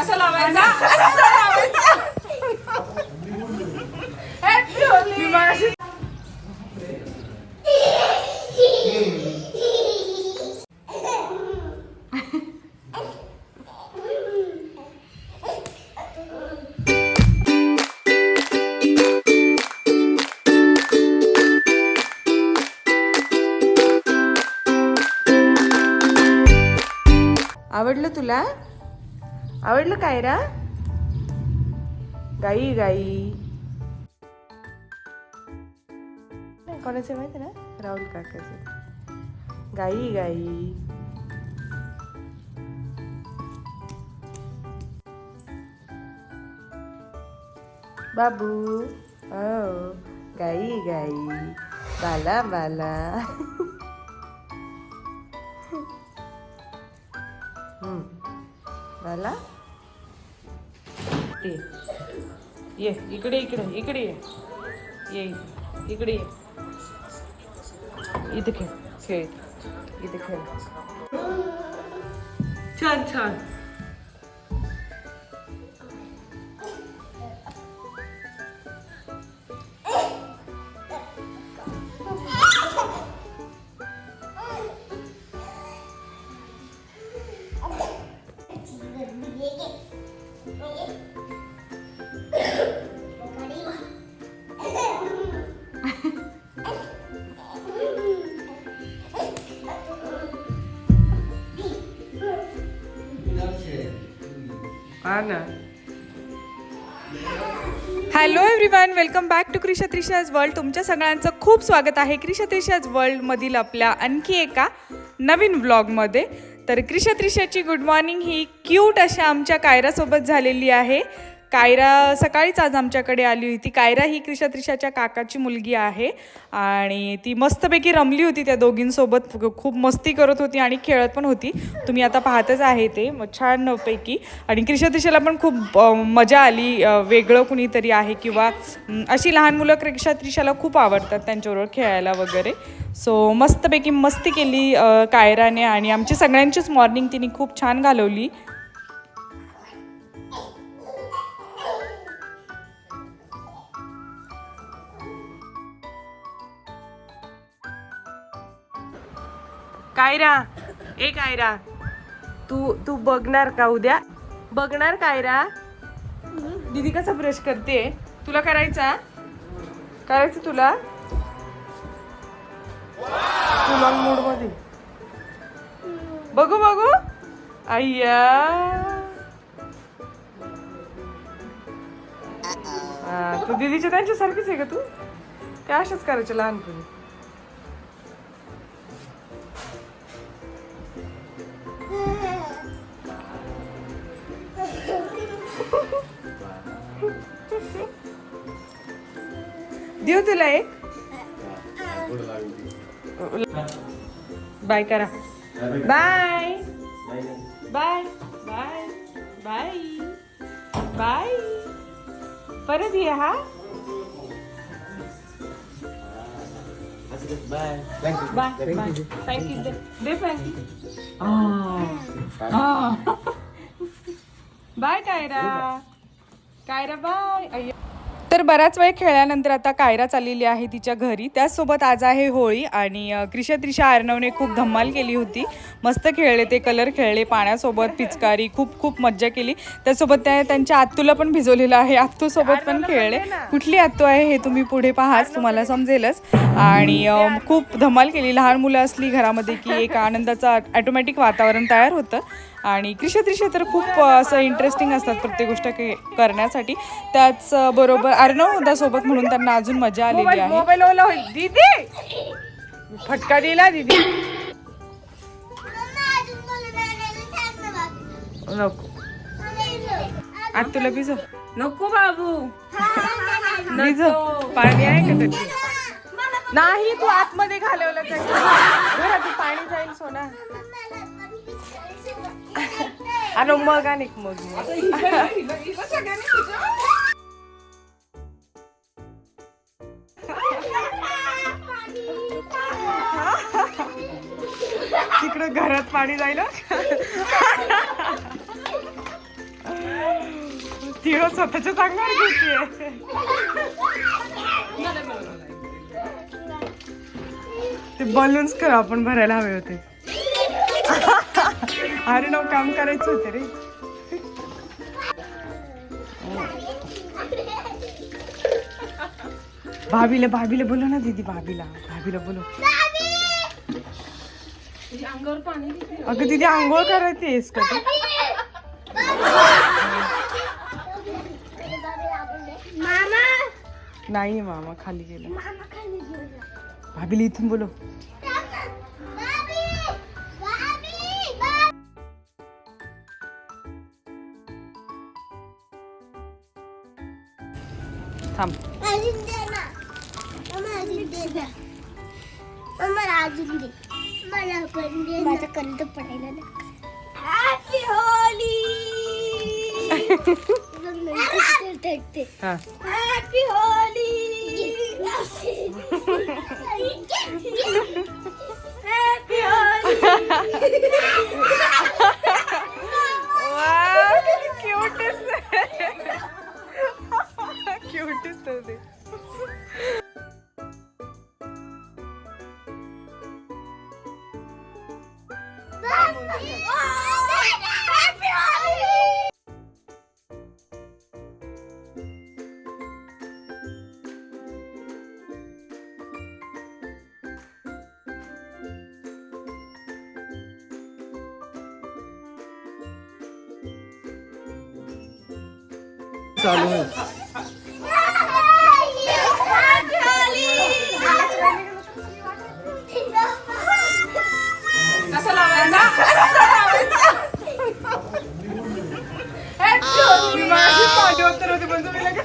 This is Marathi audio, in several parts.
असं लावायचा? असं लावायचा? आवडलं तुला? आवडलं काय रा? गाई गाई. कोणाचे माहिती ना? राहुल काकाचे. गाई गाई. बाबू हो गाई गाई. बाला बाला. बाला? ये। ये इकडे इकडे इकडे ये। ये इकडे ये। इथे खेळ खेळ इथे खेळ. छान छान. हा ना. Hello everyone welcome back to Krisha Trisha's world तुमच्या सगळ्यांचं खूप स्वागत आहे क्रिशा त्रिशाज वर्ल्डमधील आपल्या आणखी एका नवीन व्लॉगमध्ये तर क्रिशा त्रिशाची गुड मॉर्निंग ही क्यूट अशा आमच्या कायरासोबत झालेली आहे. कायरा सकाळीच आज आमच्याकडे आली होती. कायरा ही क्रिशा त्रिशाच्या काकाची मुलगी आहे आणि ती मस्तपैकी रमली होती त्या दोघींसोबत. खूप मस्ती करत होती आणि खेळत पण होती. तुम्ही आता पाहतच आहे ते छानपैकी. आणि क्रिशा त्रिशाला पण खूप मजा आली. वेगळं कुणीतरी आहे किंवा अशी लहान मुलं क्रिशा त्रिशाला खूप आवडतात त्यांच्याबरोबर खेळायला वगैरे. सो मस्तपैकी मस्ती केली कायराने आणि आमची सगळ्यांचीच मॉर्निंग तिने खूप छान घालवली. कायरा. ए कायरा. तू तू बघणार का उद्या? बघणार कायरा? दीदी कसा ब्रश करते? तुला करायचा? करायचं तुला? तुला मूडमध्ये. बघू बघू. अय्या. तू दीदीच्या त्यांच्यासारखीच आहे का तू? त्या अशाच करायच्या लहानपणी. देऊ तुला एक. बाय करा. Bye. Bye. Bye. Bye. Bye. परत ये हा. Bye. Bye. Thank you they thank you bye Kaira. Kaira bye. अय्या. तर बराच वेळ खेळल्यानंतर आता कायरा चाललेली आहे तिच्या घरी. त्याचसोबत आज आहे होळी आणि क्रिशा त्रिशा अर्णवने खूप धम्माल केली होती. मस्त खेळले ते कलर खेळले पाण्यासोबत पिचकारी खूप खूप मज्जा केली. त्यासोबत त्या त्यांच्या आत्तूला पण भिजवलेलं आहे. आत्तूसोबत पण खेळले. कुठली आत्तू आहे हे तुम्ही पुढे पाहाच तुम्हाला समजेलच. आणि खूप धमाल केली. लहान मुलं असली घरामध्ये की एक आनंदाचं ऑटोमॅटिक वातावरण तयार होतं. आणि क्रिशा त्रिशा तर खूप असं इंटरेस्टिंग असतात प्रत्येक गोष्ट के करण्यासाठी. त्याच अ, बरोबर अर्णव होता सोबत म्हणून त्यांना अजून मजा आलेली मोबाईल आहे. मोबाईल ओला होईल. दीदी! फटका दिला दीदी. नको. आज तुला भिजव. नको बाबू. भिजव. पाणी आहे का त्याच्यात? नाही तू आतमध्ये घालवलं त्याच्यात. घरात पाणी जाईल सोना. आणि मग आणि मग. तिकडं घरात पाणी जाईल ती तिळ स्वतःच्या अंगावर घेते ते बलून्स कर आपण भरायला हवे होते. अरे नो काम करायचं होते रे. भाभीला भाभीला बोलो ना दीदी भाभीला. भाभीला बोलो अगं दीदी आंघोळ करायची आहेस का? तू मामा! नाही मामा खाली गेला. मामा खाली गेला. भाभीला इथून बोलो थांब. अजून दे ना. मामा अजून दे ना मला अजून दे माझं कंठ पडायला ना हॅपी होली हा. Happy Holi happy Holi happy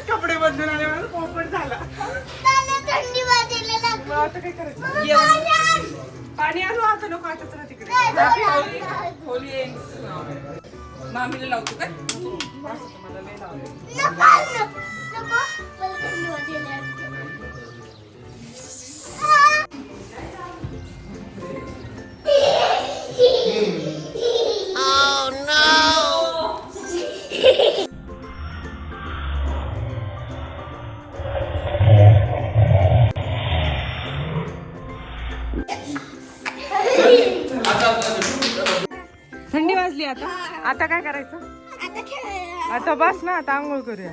कपडे बदलून आले मला पोपट झाला थंडी वाजायला लागली आता काय करायचं पाणी आणू आता नको आताच ना तिकडे होली मामीला लावतो काय मला लय लावले नको नको मला थंडी वाजायला लागली. वाजली आता. आता काय करायचं? आता बस ना आता आंघोळ करूया.